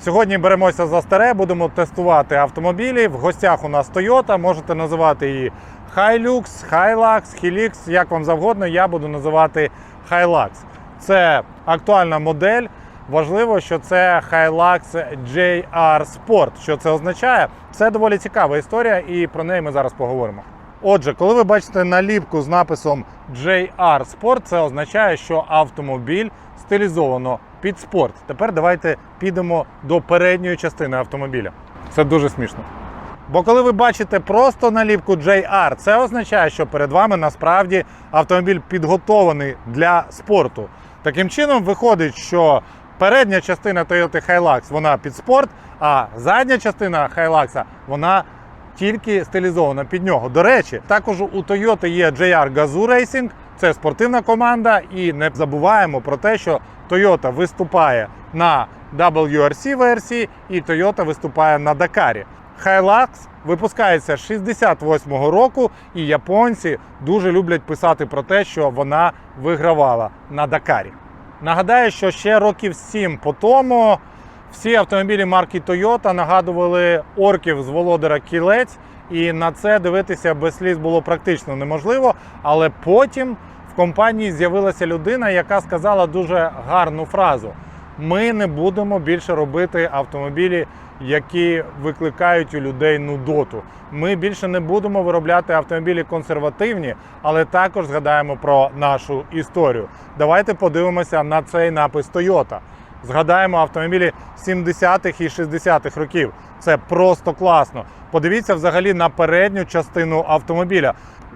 Сьогодні беремося за старе, будемо тестувати автомобілі. В гостях у нас Toyota. Можете називати її Hilux, Hilux, Helix, як вам завгодно. Я буду називати Hilux. Це актуальна модель. Важливо, що це Hilux JR Sport. Що це означає? Це доволі цікава історія, і про неї ми зараз поговоримо. Отже, коли ви бачите наліпку з написом JR Sport, це означає, що автомобіль стилізовано під спорт. Тепер давайте підемо до передньої частини автомобіля. Це дуже смішно. Бо коли ви бачите просто наліпку JR, це означає, що перед вами насправді автомобіль підготований для спорту. Таким чином, виходить, що передня частина Toyota Hilux вона під спорт, а задня частина Hilux вона тільки стилізована під нього. До речі, також у Toyota є JR Gazoo Racing, це спортивна команда, і не забуваємо про те, що Toyota виступає на WRC версії і Toyota виступає на Дакарі. Hilux випускається з 68-го року, і японці дуже люблять писати про те, що вона вигравала на Дакарі. Нагадаю, що ще років 7 по тому всі автомобілі марки Toyota нагадували орків з володара кілець, і на це дивитися без сліз було практично неможливо. Але потім в компанії з'явилася людина, яка сказала дуже гарну фразу: ми не будемо більше робити автомобілі, які викликають у людей нудоту. Ми більше не будемо виробляти автомобілі консервативні, але також згадаємо про нашу історію. Давайте подивимося на цей напис Toyota. Згадаємо автомобілі 70-х і 60-х років. Це просто класно. Подивіться взагалі на передню частину автомобіля.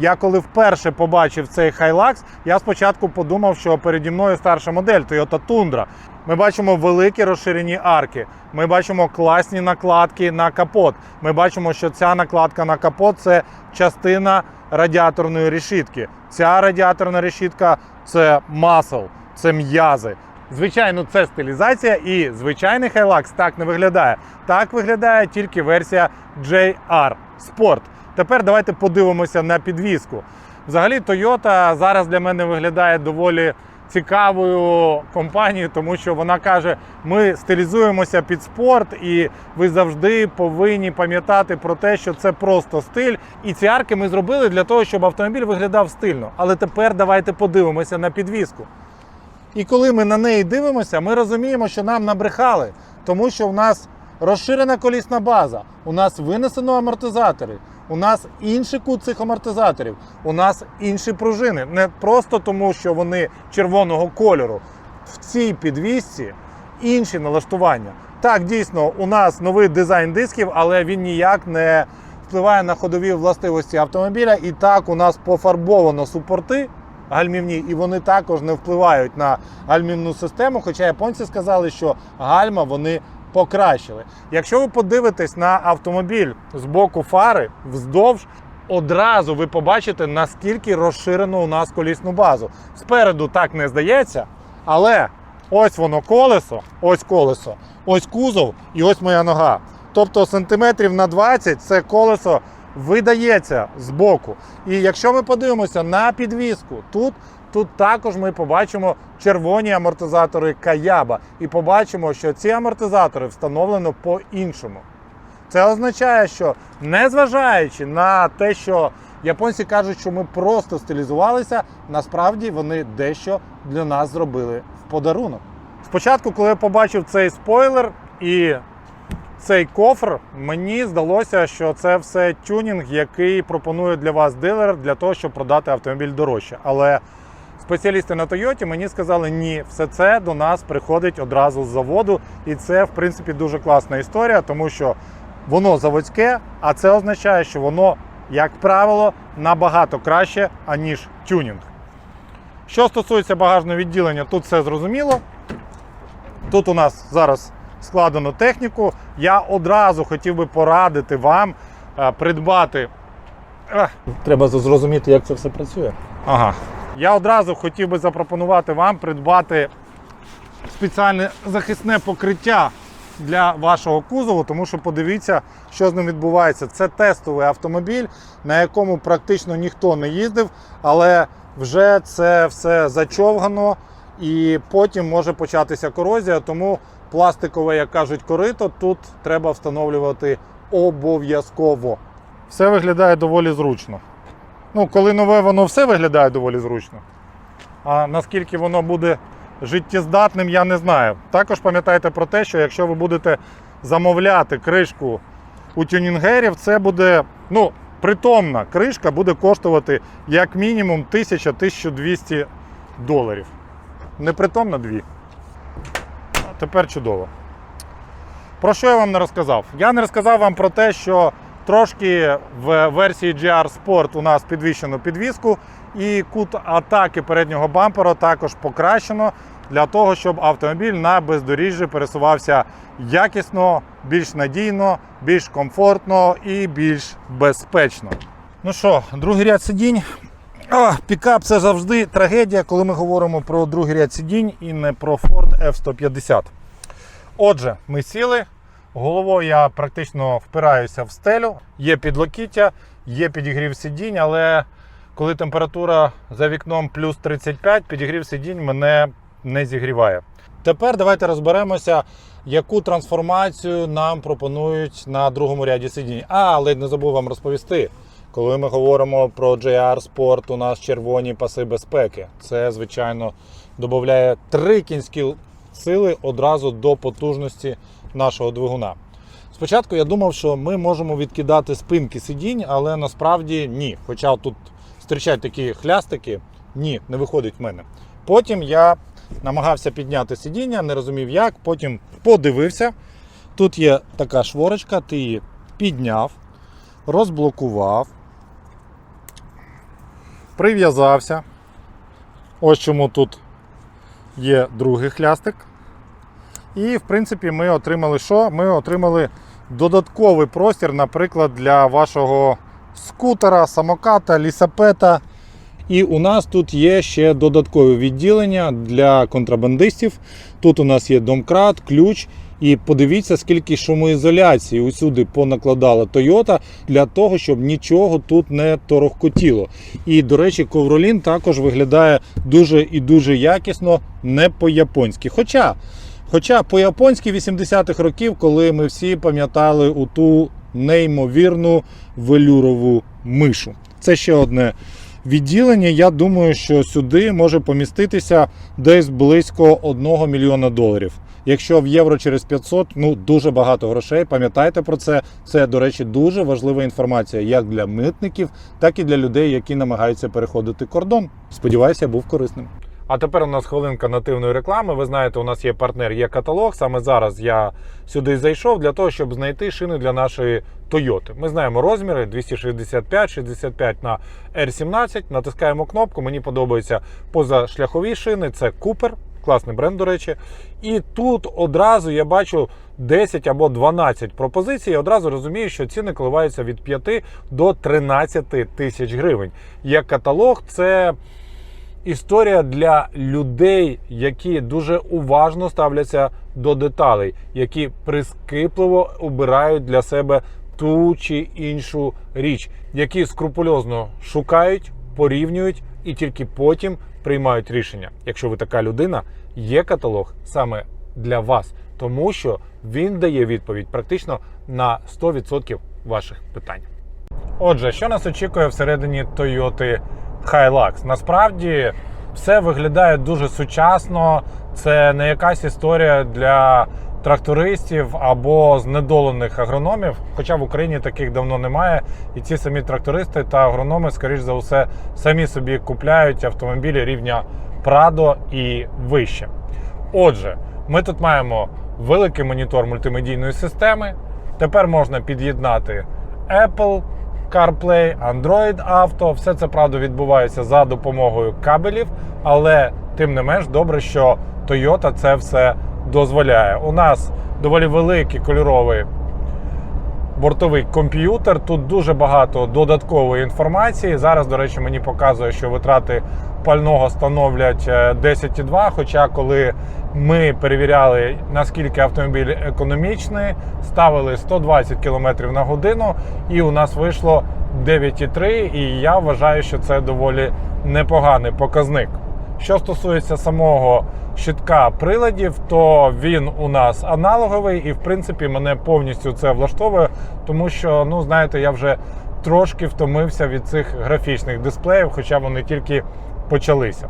Я коли вперше побачив цей Hilux, я спочатку подумав, що переді мною старша модель Toyota Tundra. Ми бачимо великі розширені арки. Ми бачимо класні накладки на капот. Ми бачимо, що ця накладка на капот це частина радіаторної решітки. Ця радіаторна решітка це масл, це м'язи. Звичайно, це стилізація, і звичайний Hilux так не виглядає. Так виглядає тільки версія JR Sport. Тепер давайте подивимося на підвіску. Взагалі, Toyota зараз для мене виглядає доволі цікавою компанією, тому що вона каже: ми стилізуємося під спорт, і ви завжди повинні пам'ятати про те, що це просто стиль. І ці арки ми зробили для того, щоб автомобіль виглядав стильно. Але тепер давайте подивимося на підвіску. І коли ми на неї дивимося, ми розуміємо, що нам набрехали, тому що в нас розширена колісна база, у нас винесено амортизатори, у нас інший кут цих амортизаторів, у нас інші пружини. Не просто тому, що вони червоного кольору. В цій підвісці інші налаштування. Так, дійсно, у нас новий дизайн дисків, але він ніяк не впливає на ходові властивості автомобіля. І так у нас пофарбовано супорти гальмівні, і вони також не впливають на гальмівну систему. Хоча японці сказали, що гальма вони покращили. Якщо ви подивитесь на автомобіль з боку фари вздовж, одразу ви побачите, наскільки розширено у нас колісну базу. Спереду так не здається, але ось воно колесо, ось колесо, ось кузов і ось моя нога. Тобто сантиметрів на 20 це колесо видається з боку. І якщо ми подивимося на підвіску, тут, тут також ми побачимо червоні амортизатори Каяба. І побачимо, що ці амортизатори встановлено по-іншому. Це означає, що незважаючи на те, що японці кажуть, що ми просто стилізувалися, насправді вони дещо для нас зробили в подарунок. Спочатку, коли я побачив цей спойлер і цей кофр, мені здалося, що це все тюнінг, який пропонує для вас дилер для того, щоб продати автомобіль дорожче. Але спеціалісти на Тойоті мені сказали, ні, все це до нас приходить одразу з заводу, і це в принципі дуже класна історія, тому що воно заводське, а це означає, що воно, як правило, набагато краще, аніж тюнінг. Що стосується багажного відділення, тут все зрозуміло. Тут у нас зараз складено техніку. Я одразу хотів би порадити вам е, придбати. Треба зрозуміти, як це все працює. Ага. Я одразу хотів би запропонувати вам придбати спеціальне захисне покриття для вашого кузову, тому що подивіться, що з ним відбувається. Це тестовий автомобіль, на якому практично ніхто не їздив, але вже це все зачовгано і потім може початися корозія. Тому пластикове, як кажуть, корито, тут треба встановлювати обов'язково. Все виглядає доволі зручно. Ну, коли нове, воно все виглядає доволі зручно. А наскільки воно буде життєздатним, я не знаю. Також пам'ятайте про те, що якщо ви будете замовляти кришку у тюнінгерів, це буде, ну, притомна кришка буде коштувати як мінімум 1000-1200 доларів. Непритомна дві. Тепер чудово. Про що я вам не розказав? Я не розказав вам про те, що трошки в версії GR Sport у нас підвищено підвіску, і кут атаки переднього бампера також покращено для того, щоб автомобіль на бездоріжжі пересувався якісно, більш надійно, більш комфортно і більш безпечно. Ну що, другий ряд сидінь. О, пікап це завжди трагедія, коли ми говоримо про другий ряд сидінь і не про Ford F-150. Отже, ми сіли. Головою я практично впираюся в стелю. Є підлокіття, є підігрів сидінь, але коли температура за вікном плюс 35, підігрів сидінь мене не зігріває. Тепер давайте розберемося, яку трансформацію нам пропонують на другому ряді сидінь. А, ледь не забув вам розповісти. Коли ми говоримо про JR Sport, у нас червоні паси безпеки. Це, звичайно, додає 3 кінські сили одразу до потужності нашого двигуна. Спочатку я думав, що ми можемо відкидати спинки сидінь, але насправді ні. Хоча тут зустрічають такі хлястики, ні, не виходить в мене. Потім я намагався підняти сидіння, не розумів як, потім подивився. Тут є така шворочка, ти її підняв, розблокував, прив'язався. Ось чому тут є другий хлястик. І, в принципі, ми отримали що? Ми отримали додатковий простір, наприклад, для вашого скутера, самоката, лісапета. І у нас тут є ще додаткові відділення для контрабандистів. Тут у нас є домкрат, ключ. І подивіться, скільки шумоізоляції усюди понакладала Toyota для того, щоб нічого тут не торохкотіло. І, до речі, ковролін також виглядає дуже і дуже якісно, не по-японськи. Хоча, хоча по-японськи 80-х років, коли ми всі пам'ятали у ту неймовірну велюрову мишу. Це ще одне відділення. Я думаю, що сюди може поміститися десь близько 1 мільйона доларів. Якщо в євро через 500, ну дуже багато грошей. Пам'ятайте про це. Це, до речі, дуже важлива інформація як для митників, так і для людей, які намагаються переходити кордон. Сподіваюся, був корисним. А тепер у нас хвилинка нативної реклами. Ви знаєте, у нас є партнер, є каталог. Саме зараз я сюди зайшов для того, щоб знайти шини для нашої Toyota. Ми знаємо розміри 265, 65 на R17. Натискаємо кнопку. Мені подобаються позашляхові шини. Це Cooper. Класний бренд, до речі. І тут одразу я бачу 10 або 12 пропозицій. і одразу розумію, що ціни коливаються від 5 до 13 тисяч гривень. Як каталог, це історія для людей, які дуже уважно ставляться до деталей, які прискіпливо обирають для себе ту чи іншу річ, які скрупульозно шукають, порівнюють і тільки потім приймають рішення. Якщо ви така людина, є каталог саме для вас, тому що він дає відповідь практично на 100% ваших питань. Отже, що нас очікує всередині Toyota Hilux? Насправді все виглядає дуже сучасно. Це не якась історія для трактористів або знедолених агрономів. Хоча в Україні таких давно немає. І ці самі трактористи та агрономи, скоріш за все, самі собі купляють автомобілі рівня Prado і вище. Отже, ми тут маємо великий монітор мультимедійної системи. Тепер можна під'єднати Apple CarPlay, Android Auto. Все це правда відбувається за допомогою кабелів, але тим не менш добре, що Toyota це все дозволяє. У нас доволі великий кольоровий бортовий комп'ютер. Тут дуже багато додаткової інформації. Зараз, до речі, мені показує, що витрати пального становлять е, 10,2. Хоча, коли ми перевіряли, наскільки автомобіль економічний, ставили 120 км на годину, і у нас вийшло 9,3. І я вважаю, що це доволі непоганий показник. Що стосується самого щитка приладів, то він у нас аналоговий, і в принципі мене повністю це влаштовує, тому що, ну знаєте, я вже трошки втомився від цих графічних дисплеїв, хоча вони тільки почалися.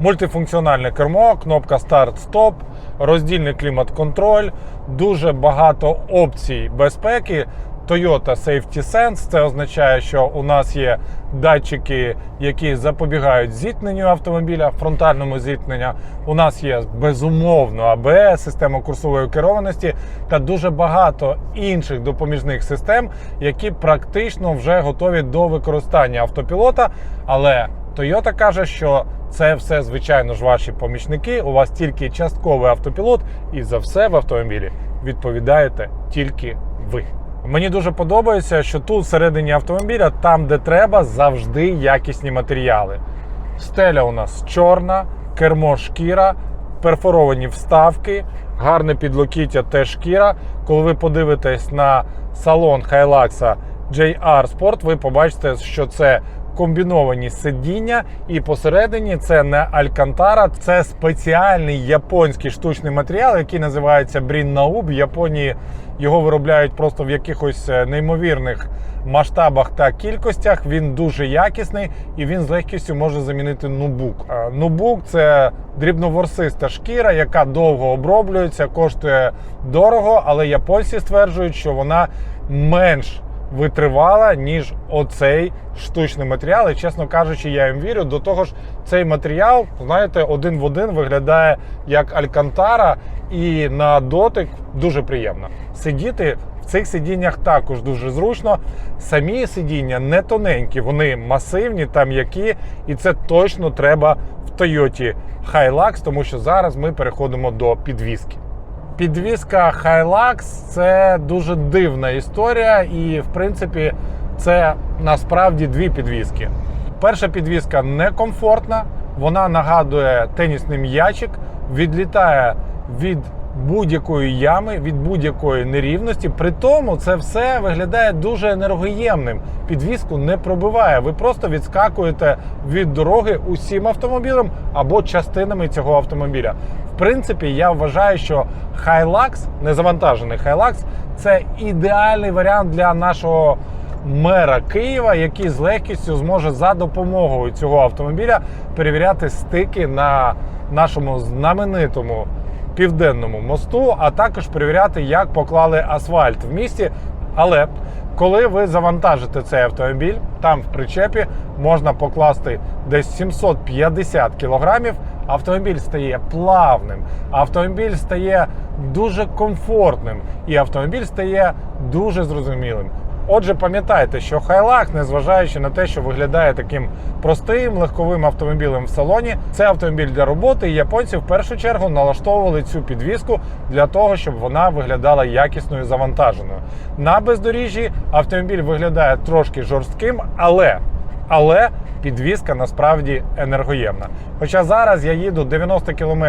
Мультифункціональне кермо, кнопка старт-стоп, роздільний клімат-контроль, дуже багато опцій безпеки. Toyota Safety Sense. Це означає, що у нас є датчики, які запобігають зіткненню автомобіля, фронтальному зіткненню. У нас є безумовно АБС, система курсової керованості та дуже багато інших допоміжних систем, які практично вже готові до використання автопілота. Але Toyota каже, що це все, звичайно ж, ваші помічники. У вас тільки частковий автопілот, і за все в автомобілі відповідаєте тільки ви. Мені дуже подобається, що тут всередині автомобіля, там де треба, завжди якісні матеріали. Стеля у нас чорна, кермо шкіра, перфоровані вставки, гарне підлокіття теж шкіра. Коли ви подивитесь на салон Hilux JR Sport, ви побачите, що це комбіновані сидіння, і посередині це не алькантара, це спеціальний японський штучний матеріал, який називається Бріннауб. В Японії його виробляють просто в якихось е, неймовірних масштабах та кількостях. Він дуже якісний і він з легкістю може замінити нубук. Е, Нубук це дрібноворсиста шкіра, яка довго оброблюється, коштує дорого, але японці стверджують, що вона менш витривала, ніж оцей штучний матеріал. І, чесно кажучи, я їм вірю. До того ж, цей матеріал, знаєте, один в один виглядає як алькантара, і на дотик дуже приємно. Сидіти в цих сидіннях також дуже зручно. Самі сидіння не тоненькі, вони масивні та м'які, і це точно треба в Toyota Hilux, тому що зараз ми переходимо до підвіски. Підвізка Hilux це дуже дивна історія, і в принципі це насправді дві підвізки. Перша підвізка некомфортна, вона нагадує тенісний м'ячик, відлітає від будь-якої ями, від будь-якої нерівності. При тому це все виглядає дуже енергоємним. Підвізку не пробиває. Ви просто відскакуєте від дороги усім автомобілем або частинами цього автомобіля. В принципі, я вважаю, що Hilux, незавантажений Hilux, це ідеальний варіант для нашого мера Києва, який з легкістю зможе за допомогою цього автомобіля перевіряти стики на нашому знаменитому південному мосту, а також перевіряти, як поклали асфальт в місті. Але коли ви завантажите цей автомобіль, там в причепі можна покласти десь 750 кілограмів. Автомобіль стає плавним, автомобіль стає дуже комфортним, і автомобіль стає дуже зрозумілим. Отже, пам'ятайте, що Hilux, незважаючи на те, що виглядає таким простим легковим автомобілем в салоні, це автомобіль для роботи. І японці в першу чергу налаштовували цю підвіску для того, щоб вона виглядала якісною завантаженою. На бездоріжжі автомобіль виглядає трошки жорстким, але але підвізка насправді енергоємна. Хоча зараз я їду 90 км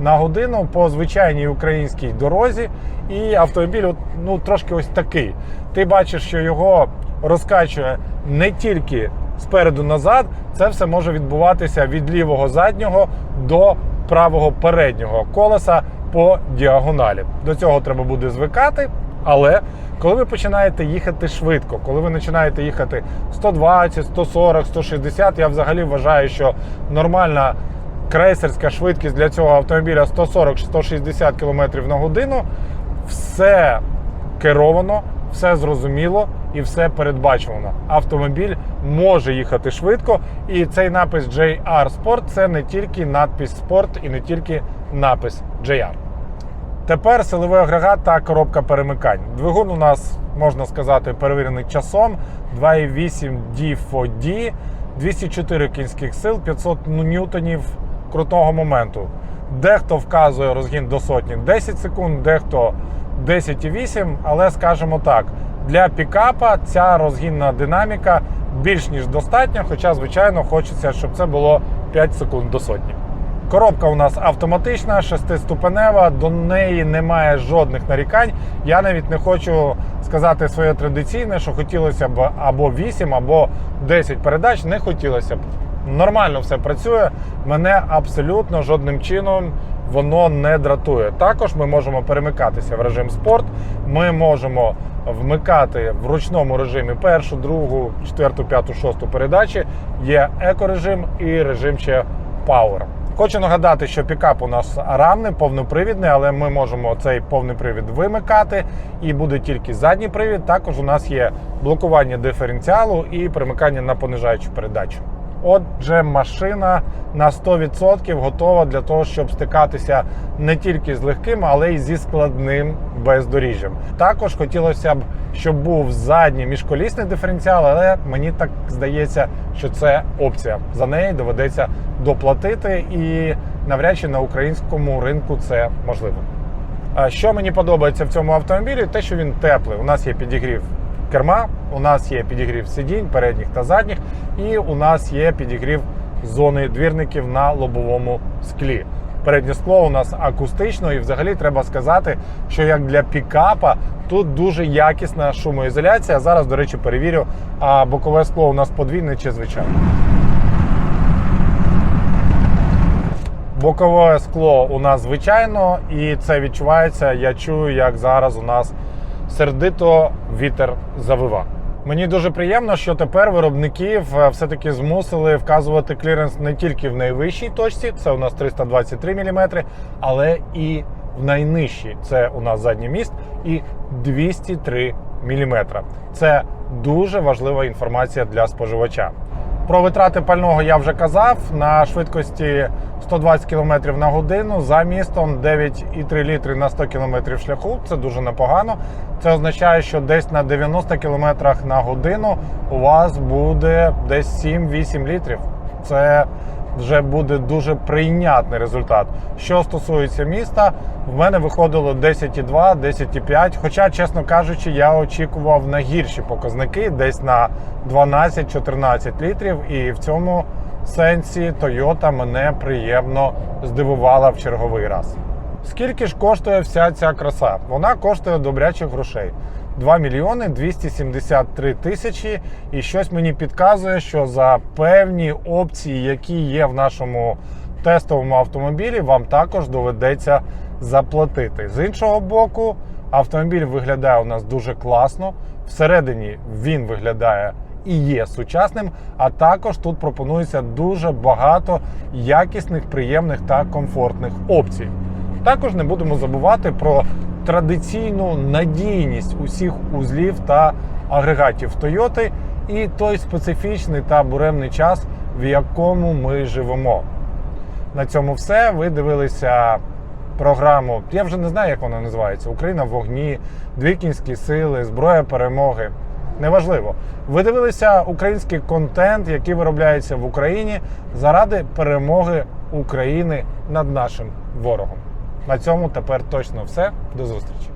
на годину по звичайній українській дорозі, і автомобіль ну, трошки ось такий. Ти бачиш, що його розкачує не тільки спереду назад, це все може відбуватися від лівого заднього до правого переднього колеса по діагоналі. До цього треба буде звикати, але коли ви починаєте їхати швидко, коли ви починаєте їхати 120, 140, 160, я взагалі вважаю, що нормальна крейсерська швидкість для цього автомобіля 140-160 км на годину, все керовано, все зрозуміло і все передбачувано. Автомобіль може їхати швидко, і цей напис JR Sport це не тільки надпис Sport і не тільки напис JR. Тепер силовий агрегат та коробка перемикань. Двигун у нас, можна сказати, перевірений часом 2,8 D4D, 204 кінських сил, 500 ньютонів крутого моменту. Дехто вказує розгін до сотні 10 секунд, дехто 10,8, але скажімо так, для пікапа ця розгінна динаміка більш ніж достатня, хоча, звичайно, хочеться, щоб це було 5 секунд до сотні. Коробка у нас автоматична, шестиступенева, до неї немає жодних нарікань. Я навіть не хочу сказати своє традиційне, що хотілося б або 8, або 10 передач. Не хотілося б. Нормально все працює. Мене абсолютно жодним чином воно не дратує. Також ми можемо перемикатися в режим спорт. Ми можемо вмикати в ручному режимі першу, другу, четверту, п'яту, шосту передачі. Є екорежим і режим ще Power. Хочу нагадати, що пікап у нас рамний, повнопривідний, але ми можемо цей повний привід вимикати і буде тільки задній привід. Також у нас є блокування диференціалу і перемикання на понижаючу передачу. Отже, машина на 100% готова для того, щоб стикатися не тільки з легким, але й зі складним бездоріжжям. Також хотілося б, щоб був задній міжколісний диференціал, але мені так здається, що це опція. За неї доведеться доплатити, і навряд чи на українському ринку це можливо. Що мені подобається в цьому автомобілі, те, що він теплий. У нас є підігрів керма, у нас є підігрів сидінь, передніх та задніх, і у нас є підігрів зони двірників на лобовому склі. Переднє скло у нас акустично, і взагалі треба сказати, що як для пікапа тут дуже якісна шумоізоляція. Зараз, до речі, перевірю, а бокове скло у нас подвійне чи звичайне. Бокове скло у нас звичайно, і це відчувається. Я чую, як зараз у нас сердито вітер завива. Мені дуже приємно, що тепер виробників е, все-таки змусили вказувати кліренс не тільки в найвищій точці, це у нас 323 мм, але і в найнижчій. Це у нас задній міст і 203 мм. Це дуже важлива інформація для споживача. Про витрати пального я вже казав. На швидкості 120 км на годину за містом 9,3 літри на 100 км шляху. Це дуже непогано. Це означає, що десь на 90 км на годину у вас буде десь 7-8 літрів. Це вже буде дуже прийнятний результат. Що стосується міста, в мене виходило 10,2, 10,5. Хоча, чесно кажучи, я очікував на гірші показники, десь на 12-14 літрів. І в цьому сенсі Toyota мене приємно здивувала в черговий раз. Скільки ж коштує вся ця краса? Вона коштує добрячих грошей. 2 мільйони 273 тисячі. І щось мені підказує, що за певні опції, які є в нашому тестовому автомобілі, вам також доведеться заплатити. З іншого боку, автомобіль виглядає у нас дуже класно. Всередині він виглядає і є сучасним, а також тут пропонується дуже багато якісних, приємних та комфортних опцій. Також не будемо забувати про традиційну надійність усіх узлів та агрегатів Toyota і той специфічний та буремний час, в якому ми живемо. На цьому все. Ви дивилися програму. Я вже не знаю, як вона називається: Україна в вогні, Дві кінські сили, зброя перемоги. Неважливо. Ви дивилися український контент, який виробляється в Україні заради перемоги України над нашим ворогом. На цьому тепер точно все. До зустрічі.